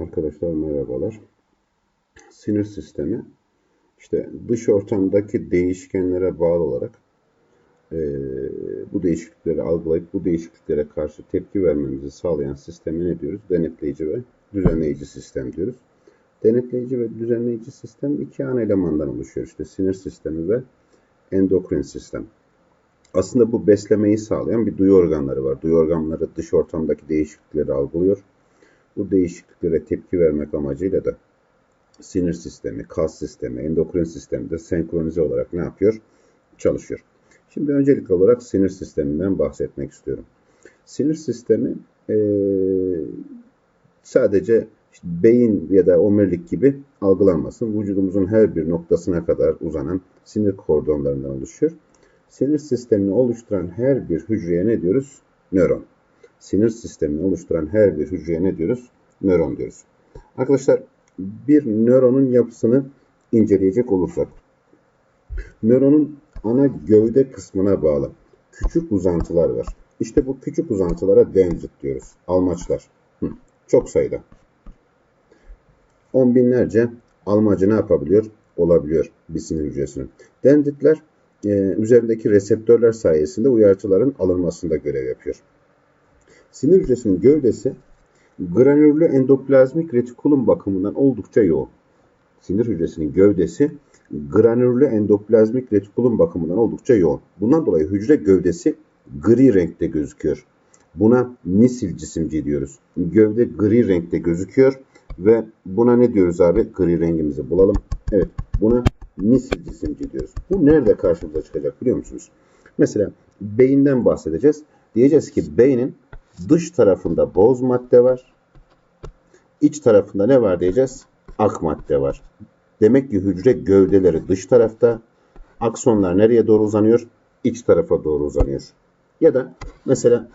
Arkadaşlar merhabalar. Sinir sistemi işte dış ortamdaki değişkenlere bağlı olarak eee, bu değişiklikleri algılayıp bu değişikliklere karşı tepki vermemizi sağlayan sisteme ne diyoruz? Denetleyici ve düzenleyici sistem diyoruz. Denetleyici ve düzenleyici sistem iki ana elemandan oluşuyor. İşte sinir sistemi ve endokrin sistem. Aslında bu beslemeyi sağlayan bir duyu organları var. Duyu organları dış ortamdaki değişiklikleri algılıyor. Bu değişikliklere tepki vermek amacıyla da sinir sistemi, kas sistemi, endokrin sistemi de senkronize olarak ne yapıyor? Çalışıyor. Şimdi öncelikli olarak sinir sisteminden bahsetmek istiyorum. Sinir sistemi eee, sadece işte beyin ya da omurilik gibi algılanmasın. Vücudumuzun her bir noktasına kadar uzanan sinir kordonlarından oluşuyor. Sinir sistemini oluşturan her bir hücreye ne diyoruz? Nöron. Sinir sistemini oluşturan her bir hücreye ne diyoruz? Nöron diyoruz. Arkadaşlar bir nöronun yapısını inceleyecek olursak, nöronun ana gövde kısmına bağlı küçük uzantılar var. İşte bu küçük uzantılara dendrit diyoruz. Almaçlar. Hı, Çok sayıda. On binlerce almacı ne yapabiliyor? Olabiliyor bir sinir hücresinin. Dendritler e, üzerindeki reseptörler sayesinde uyarıcıların alınmasında görev yapıyor. Sinir hücresinin gövdesi granürlü endoplazmik retikulum bakımından oldukça yoğun. Sinir hücresinin gövdesi granürlü endoplazmik retikulum bakımından oldukça yoğun. Bundan dolayı hücre gövdesi gri renkte gözüküyor. Buna nisil cisimci diyoruz. Gövde gri renkte gözüküyor ve buna ne diyoruz abi? Gri rengimizi bulalım. Evet, buna nisil cisimci diyoruz. Bu nerede karşımıza çıkacak biliyor musunuz? Mesela beyinden bahsedeceğiz. Diyeceğiz ki beynin dış tarafında boz madde var. İç tarafında ne var diyeceğiz? Ak madde var. Demek ki hücre gövdeleri dış tarafta, aksonlar nereye doğru uzanıyor? İç tarafa doğru uzanıyor. Ya da mesela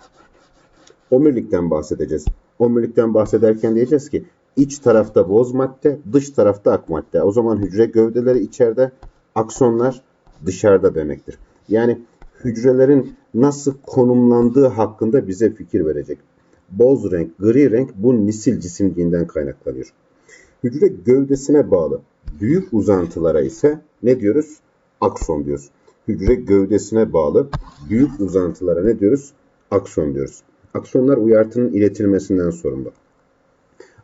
omurilikten bahsedeceğiz. Omurilikten bahsederken diyeceğiz ki iç tarafta boz madde, dış tarafta ak madde. O zaman hücre gövdeleri içeride, aksonlar dışarıda demektir. Yani hücrelerin nasıl konumlandığı hakkında bize fikir verecek. Boz renk, gri renk bu nisil cisimliğinden kaynaklanıyor. Hücre gövdesine bağlı büyük uzantılara ise ne diyoruz? Akson diyoruz. Hücre gövdesine bağlı büyük uzantılara ne diyoruz? Akson diyoruz. Aksonlar uyartının iletilmesinden sorumlu.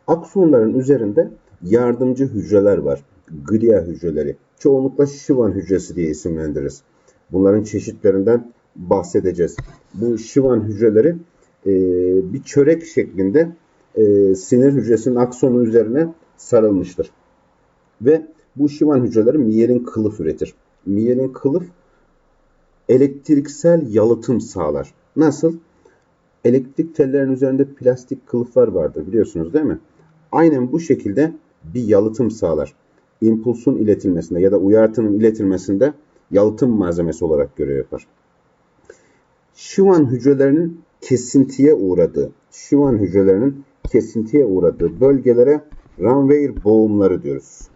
Aksonların üzerinde yardımcı hücreler var. Glia hücreleri. Çoğunlukla Schwann hücresi diye isimlendiririz. Bunların çeşitlerinden bahsedeceğiz. Bu Schwann hücreleri e, bir çörek şeklinde e, sinir hücresinin aksonu üzerine sarılmıştır. Ve bu Schwann hücreleri miyelin kılıf üretir. Miyelin kılıf elektriksel yalıtım sağlar. Nasıl? Elektrik tellerin üzerinde plastik kılıflar vardır biliyorsunuz değil mi? Aynen bu şekilde bir yalıtım sağlar. İmpulsun iletilmesinde ya da uyartının iletilmesinde yalıtım malzemesi olarak görev yapar. Schwann hücrelerinin kesintiye uğradığı, Schwann hücrelerinin kesintiye uğradığı bölgelere Ranvier boğumları diyoruz.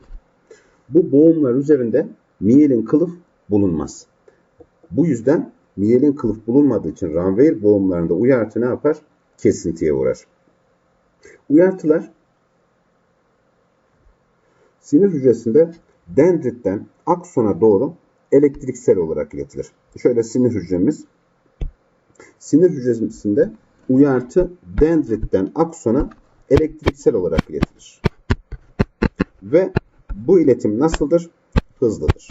Bu boğumlar üzerinde miyelin kılıf bulunmaz. Bu yüzden miyelin kılıf bulunmadığı için Ranvier boğumlarında uyartı ne yapar? Kesintiye uğrar. Uyartılar sinir hücresinde dendritten aksona doğru elektriksel olarak iletilir. Şöyle sinir hücremiz. Sinir hücresinde uyartı dendritten aksona elektriksel olarak iletilir. Ve bu iletim nasıldır? Hızlıdır.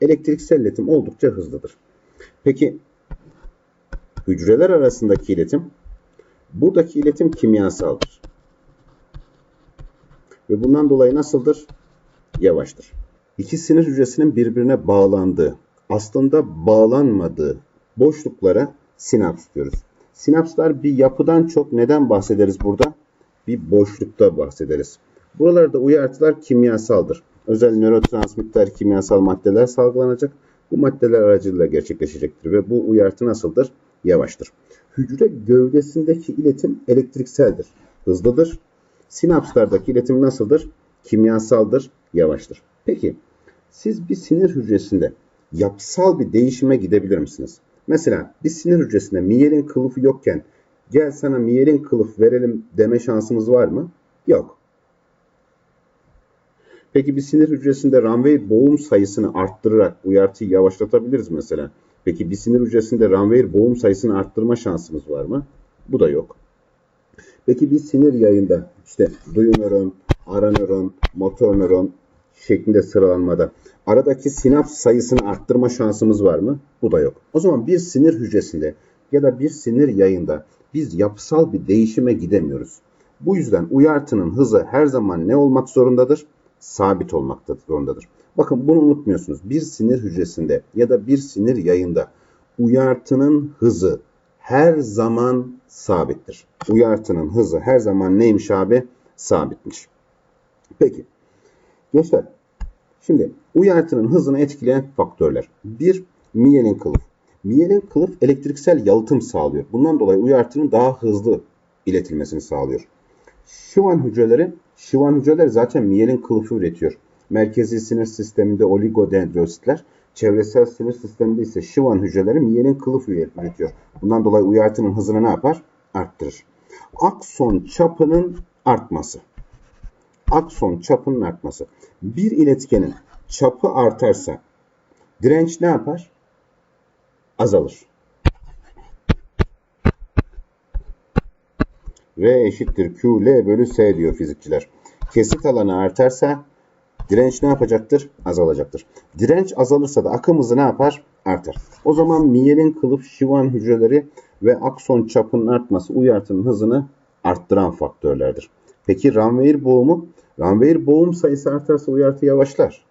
Elektriksel iletim oldukça hızlıdır. Peki hücreler arasındaki iletim? Buradaki iletim kimyasaldır. Ve bundan dolayı nasıldır? Yavaştır. İki sinir hücresinin birbirine bağlandığı, aslında bağlanmadığı boşluklara sinaps diyoruz. Sinapslar bir yapıdan çok neden bahsederiz burada? Bir boşlukta bahsederiz. Buralarda uyartılar kimyasaldır. Özel nörotransmitter kimyasal maddeler salgılanacak. Bu maddeler aracılığıyla gerçekleşecektir ve bu uyartı nasıldır? Yavaştır. Hücre gövdesindeki iletim elektrikseldir, hızlıdır. Sinapslardaki iletim nasıldır? Kimyasaldır, yavaştır. Peki siz bir sinir hücresinde yapısal bir değişime gidebilir misiniz? Mesela bir sinir hücresinde miyelin kılıfı yokken gel sana miyelin kılıf verelim deme şansımız var mı? Yok. Peki bir sinir hücresinde Ranvier boğum sayısını arttırarak uyartıyı yavaşlatabiliriz mesela. Peki bir sinir hücresinde Ranvier boğum sayısını arttırma şansımız var mı? Bu da yok. Peki bir sinir yayında işte duyu nöron, ara nöron, motor nöron şeklinde sıralanmada aradaki sinaps sayısını arttırma şansımız var mı? Bu da yok. O zaman bir sinir hücresinde ya da bir sinir yayında biz yapısal bir değişime gidemiyoruz. Bu yüzden uyartının hızı her zaman ne olmak zorundadır? Sabit olmak zorundadır. Bakın bunu unutmuyorsunuz. Bir sinir hücresinde ya da bir sinir yayında uyartının hızı her zaman sabittir. Uyartının hızı her zaman neymiş abi? Sabitmiş. Peki. Gençler, şimdi uyartının hızını etkileyen faktörler. Bir, miyelin kılıf. Miyelin kılıf elektriksel yalıtım sağlıyor. Bundan dolayı uyartının daha hızlı iletilmesini sağlıyor. Şivan hücreleri, şivan hücreleri zaten miyelin kılıfı üretiyor. Merkezi sinir sisteminde oligodendrositler, çevresel sinir sisteminde ise şivan hücreleri miyelin kılıf üretiyor. Bundan dolayı uyartının hızını ne yapar? Arttırır. Akson çapının artması. Akson çapının artması. Bir iletkenin çapı artarsa direnç ne yapar? Azalır. R eşittir Q, L bölü S diyor fizikçiler. Kesit alanı artarsa direnç ne yapacaktır? Azalacaktır. Direnç azalırsa da akım hızı ne yapar? Artar. O zaman miyelin kılıf şivan hücreleri ve akson çapının artması uyartının hızını arttıran faktörlerdir. Peki Ranvier boğumu? Ranvier boğum sayısı artarsa uyartı yavaşlar.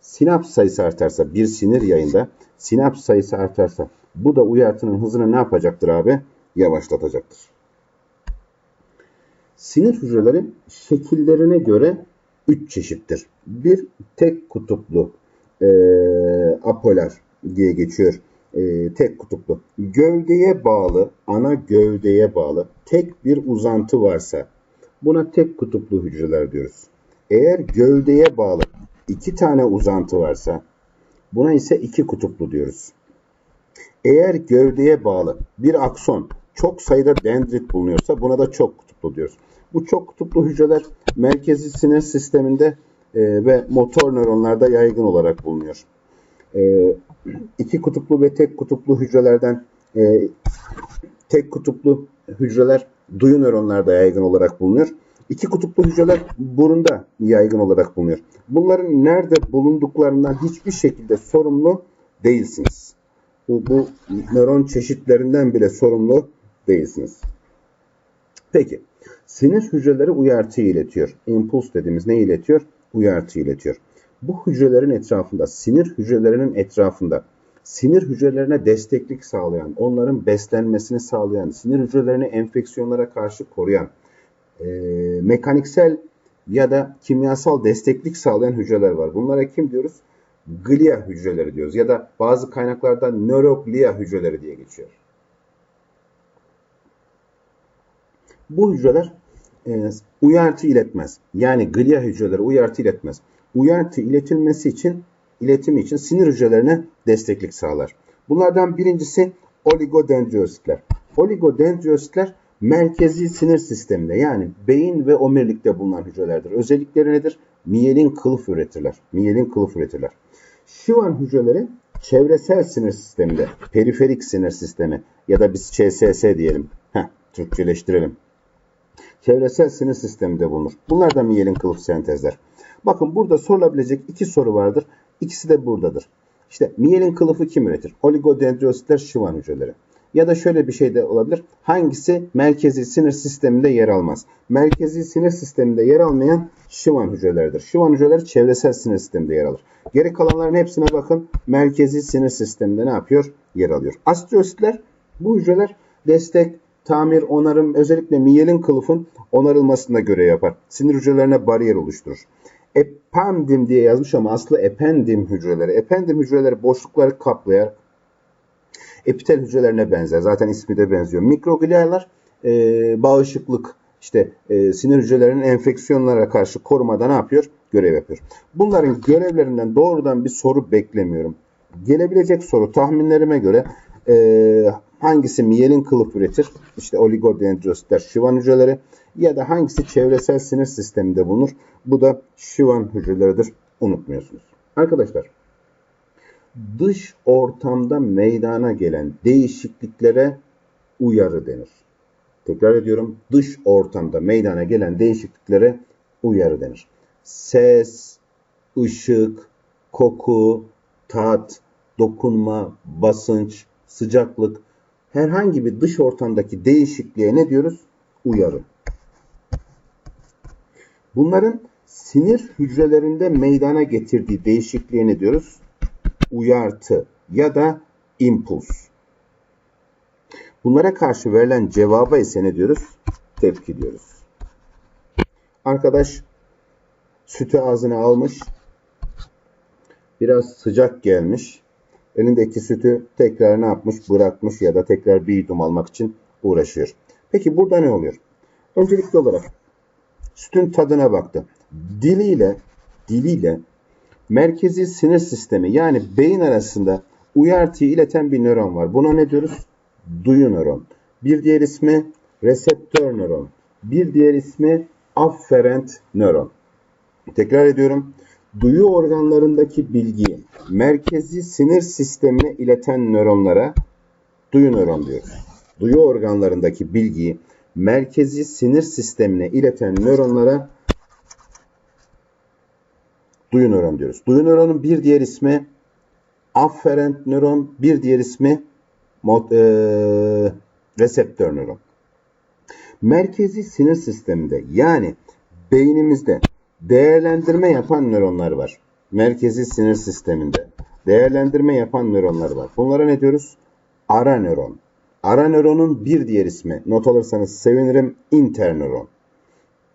Sinaps sayısı artarsa bir sinir yayında sinaps sayısı artarsa bu da uyartının hızını ne yapacaktır abi? Yavaşlatacaktır. Sinir hücreleri şekillerine göre 3 çeşittir. Bir tek kutuplu e, apolar diye geçiyor. E, tek kutuplu. Gövdeye bağlı, ana gövdeye bağlı tek bir uzantı varsa buna tek kutuplu hücreler diyoruz. Eğer gövdeye bağlı iki tane uzantı varsa buna ise iki kutuplu diyoruz. Eğer gövdeye bağlı bir akson çok sayıda dendrit bulunuyorsa buna da çok kutuplu diyoruz. Bu çok kutuplu hücreler merkezi sinir sisteminde e, ve motor nöronlarda yaygın olarak bulunuyor. E, iki kutuplu ve tek kutuplu hücrelerden e, tek kutuplu hücreler duyu nöronlarda yaygın olarak bulunuyor. İki kutuplu hücreler burunda yaygın olarak bulunuyor. Bunların nerede bulunduklarından hiçbir şekilde sorumlu değilsiniz. Bu, bu nöron çeşitlerinden bile sorumlu değilsiniz. Peki, sinir hücreleri uyartı iletiyor. Impuls dediğimiz ne iletiyor? Uyartı iletiyor. Bu hücrelerin etrafında, sinir hücrelerinin etrafında sinir hücrelerine desteklik sağlayan, onların beslenmesini sağlayan, sinir hücrelerini enfeksiyonlara karşı koruyan, e, mekaniksel ya da kimyasal desteklik sağlayan hücreler var. Bunlara kim diyoruz? Glia hücreleri diyoruz ya da bazı kaynaklarda nöroglia hücreleri diye geçiyor. Bu hücreler e, uyartı iletmez. Yani glia hücreleri uyartı iletmez. Uyartı iletilmesi için iletimi için sinir hücrelerine desteklik sağlar. Bunlardan birincisi oligodendrositler. Oligodendrositler merkezi sinir sisteminde yani beyin ve omurilikte bulunan hücrelerdir. Özellikleri nedir? Miyelin kılıf üretirler. Miyelin kılıf üretirler. Şivan hücreleri çevresel sinir sisteminde, periferik sinir sistemi ya da biz ÇSS diyelim. Heh, Türkçeleştirelim. Çevresel sinir sisteminde bulunur. Bunlar da miyelin kılıf sentezler. Bakın burada sorulabilecek iki soru vardır. İkisi de buradadır. İşte miyelin kılıfı kim üretir? Oligodendrositler şivan hücreleri. Ya da şöyle bir şey de olabilir. Hangisi merkezi sinir sisteminde yer almaz? Merkezi sinir sisteminde yer almayan şivan hücrelerdir. Şivan hücreleri çevresel sinir sisteminde yer alır. Geri kalanların hepsine bakın. Merkezi sinir sisteminde ne yapıyor? Yer alıyor. Astrositler bu hücreler destek, tamir, onarım özellikle miyelin kılıfın onarılmasına göre yapar. Sinir hücrelerine bariyer oluşturur. Ependim diye yazmış ama aslı ependim hücreleri. Ependim hücreleri boşlukları kaplayar. Epitel hücrelerine benzer. Zaten ismi de benziyor. Mikroglialar e, bağışıklık, işte e, sinir hücrelerinin enfeksiyonlara karşı korumada ne yapıyor? Görev yapıyor. Bunların görevlerinden doğrudan bir soru beklemiyorum. Gelebilecek soru tahminlerime göre e, Hangisi miyelin kılıf üretir? İşte oligodendrositler şivan hücreleri ya da hangisi çevresel sinir sisteminde bulunur? Bu da şivan hücreleridir. Unutmuyorsunuz. Arkadaşlar dış ortamda meydana gelen değişikliklere uyarı denir. Tekrar ediyorum. Dış ortamda meydana gelen değişikliklere uyarı denir. Ses, ışık, koku, tat, dokunma, basınç, sıcaklık herhangi bir dış ortamdaki değişikliğe ne diyoruz? Uyarı. Bunların sinir hücrelerinde meydana getirdiği değişikliğe ne diyoruz? Uyartı ya da impuls. Bunlara karşı verilen cevaba ise ne diyoruz? Tepki diyoruz. Arkadaş sütü ağzına almış. Biraz sıcak gelmiş. Elindeki sütü tekrar ne yapmış? Bırakmış ya da tekrar bir yudum almak için uğraşıyor. Peki burada ne oluyor? Öncelikli olarak sütün tadına baktı. Diliyle diliyle merkezi sinir sistemi yani beyin arasında uyartıyı ileten bir nöron var. Buna ne diyoruz? Duyu nöron. Bir diğer ismi reseptör nöron. Bir diğer ismi afferent nöron. Tekrar ediyorum. Duyu organlarındaki bilgiyi merkezi sinir sistemine ileten nöronlara duyu nöron diyoruz. Duyu organlarındaki bilgiyi merkezi sinir sistemine ileten nöronlara duyu nöron diyoruz. Duyu nöronun bir diğer ismi afferent nöron, bir diğer ismi mod, e, reseptör nöron. Merkezi sinir sisteminde yani beynimizde değerlendirme yapan nöronlar var. Merkezi sinir sisteminde değerlendirme yapan nöronlar var. Bunlara ne diyoruz? Ara nöron. Ara nöronun bir diğer ismi, not alırsanız sevinirim, internöron.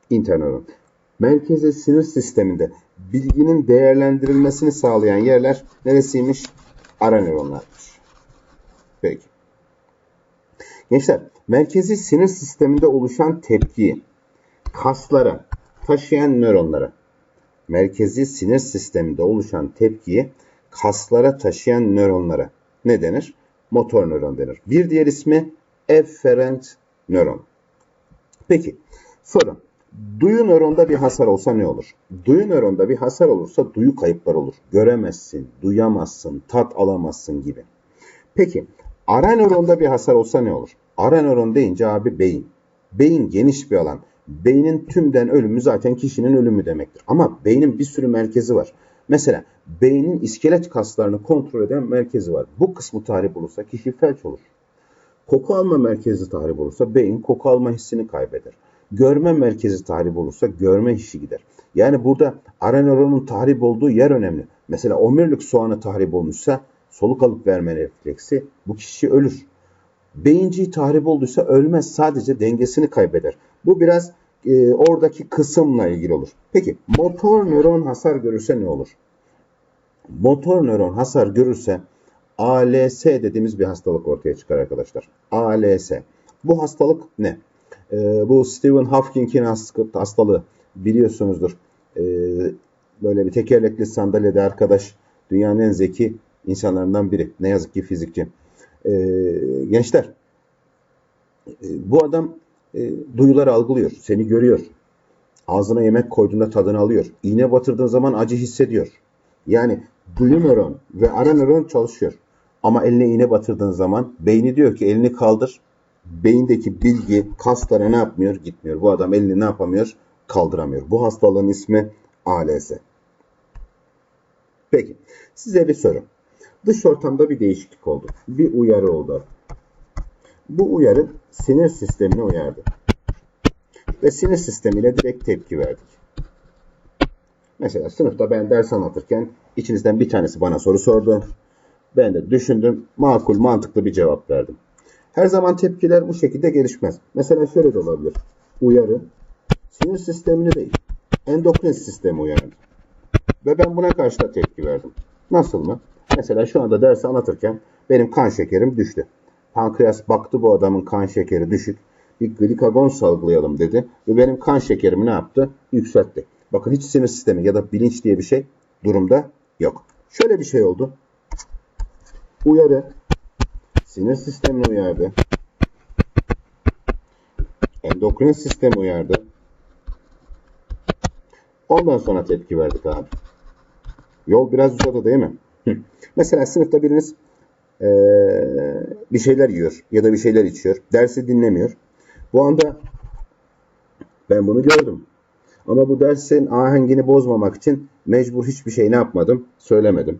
İnternöron. Merkezi sinir sisteminde bilginin değerlendirilmesini sağlayan yerler neresiymiş? Ara nöronlardır. Peki. Gençler, merkezi sinir sisteminde oluşan tepkiyi kaslara taşıyan nöronlara, merkezi sinir sisteminde oluşan tepkiyi kaslara taşıyan nöronlara ne denir? Motor nöron denir. Bir diğer ismi efferent nöron. Peki, soru. Duyu nöronda bir hasar olsa ne olur? Duyu nöronda bir hasar olursa duyu kayıpları olur. Göremezsin, duyamazsın, tat alamazsın gibi. Peki, ara nöronda bir hasar olsa ne olur? Ara nöron deyince abi beyin. Beyin geniş bir alan. Beynin tümden ölümü zaten kişinin ölümü demektir. Ama beynin bir sürü merkezi var. Mesela beynin iskelet kaslarını kontrol eden merkezi var. Bu kısmı tahrip olursa kişi felç olur. Koku alma merkezi tahrip olursa beyin koku alma hissini kaybeder. Görme merkezi tahrip olursa görme hissi gider. Yani burada ara nöronun tahrip olduğu yer önemli. Mesela omurilik soğanı tahrip olmuşsa soluk alıp verme refleksi bu kişi ölür. Beyinciği tahrip olduysa ölmez sadece dengesini kaybeder. Bu biraz e, oradaki kısımla ilgili olur. Peki motor nöron hasar görürse ne olur? Motor nöron hasar görürse ALS dediğimiz bir hastalık ortaya çıkar arkadaşlar. ALS. Bu hastalık ne? Ee, bu Stephen Hawking'in hastalığı biliyorsunuzdur. Ee, böyle bir tekerlekli sandalyede arkadaş dünyanın en zeki insanlarından biri. Ne yazık ki fizikçi. Ee, gençler e, bu adam e, duyuları algılıyor. Seni görüyor. Ağzına yemek koyduğunda tadını alıyor. İğne batırdığın zaman acı hissediyor. Yani duyu nöron ve ara nöron çalışıyor. Ama eline iğne batırdığın zaman beyni diyor ki elini kaldır. Beyindeki bilgi kaslara ne yapmıyor? Gitmiyor. Bu adam elini ne yapamıyor? Kaldıramıyor. Bu hastalığın ismi ALS. Peki. Size bir soru. Dış ortamda bir değişiklik oldu. Bir uyarı oldu. Bu uyarı sinir sistemine uyardı. Ve sinir sistemiyle direkt tepki verdik. Mesela sınıfta ben ders anlatırken içinizden bir tanesi bana soru sordu. Ben de düşündüm, makul, mantıklı bir cevap verdim. Her zaman tepkiler bu şekilde gelişmez. Mesela şöyle de olabilir. Uyarı, sinir sistemini değil, endokrin sistemi uyardı. Ve ben buna karşı da tepki verdim. Nasıl mı? Mesela şu anda dersi anlatırken benim kan şekerim düştü. Pankreas baktı bu adamın kan şekeri düşük. Bir glikagon salgılayalım dedi. Ve benim kan şekerimi ne yaptı? Yükseltti. Bakın hiç sinir sistemi ya da bilinç diye bir şey durumda yok. Şöyle bir şey oldu. Uyarı Sinir sistemini uyardı. Endokrin sistemi uyardı. Ondan sonra tepki verdik abi. Yol biraz uzadı değil mi? Mesela sınıfta biriniz eee, bir şeyler yiyor ya da bir şeyler içiyor. Dersi dinlemiyor. Bu anda ben bunu gördüm. Ama bu dersin ahengini bozmamak için mecbur hiçbir şey ne yapmadım? Söylemedim.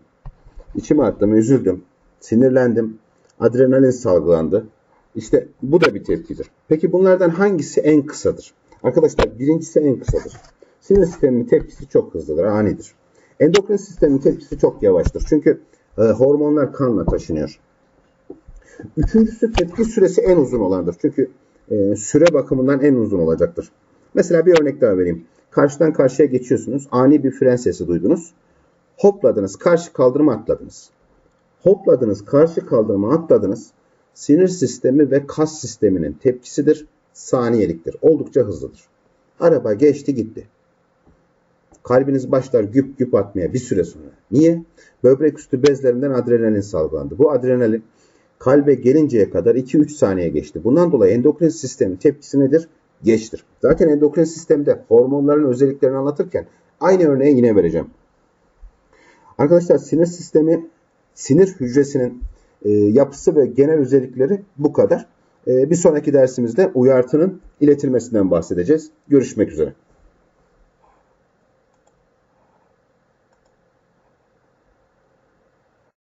İçime attım, üzüldüm, sinirlendim, adrenalin salgılandı. İşte bu da bir tepkidir. Peki bunlardan hangisi en kısadır? Arkadaşlar birincisi en kısadır. Sinir sisteminin tepkisi çok hızlıdır, anidir. Endokrin sistemin tepkisi çok yavaştır. Çünkü e, hormonlar kanla taşınıyor. Üçüncüsü tepki süresi en uzun olandır. Çünkü e, süre bakımından en uzun olacaktır. Mesela bir örnek daha vereyim. Karşıdan karşıya geçiyorsunuz. Ani bir fren sesi duydunuz. Hopladınız. Karşı kaldırıma atladınız. Hopladınız. Karşı kaldırıma atladınız. Sinir sistemi ve kas sisteminin tepkisidir. Saniyeliktir. Oldukça hızlıdır. Araba geçti gitti. Kalbiniz başlar güp güp atmaya bir süre sonra. Niye? Böbrek üstü bezlerinden adrenalin salgılandı. Bu adrenalin kalbe gelinceye kadar 2-3 saniye geçti. Bundan dolayı endokrin sistemin tepkisi nedir? Geçtir. Zaten endokrin sistemde hormonların özelliklerini anlatırken aynı örneği yine vereceğim. Arkadaşlar sinir sistemi, sinir hücresinin e, yapısı ve genel özellikleri bu kadar. E, bir sonraki dersimizde uyartının iletilmesinden bahsedeceğiz. Görüşmek üzere.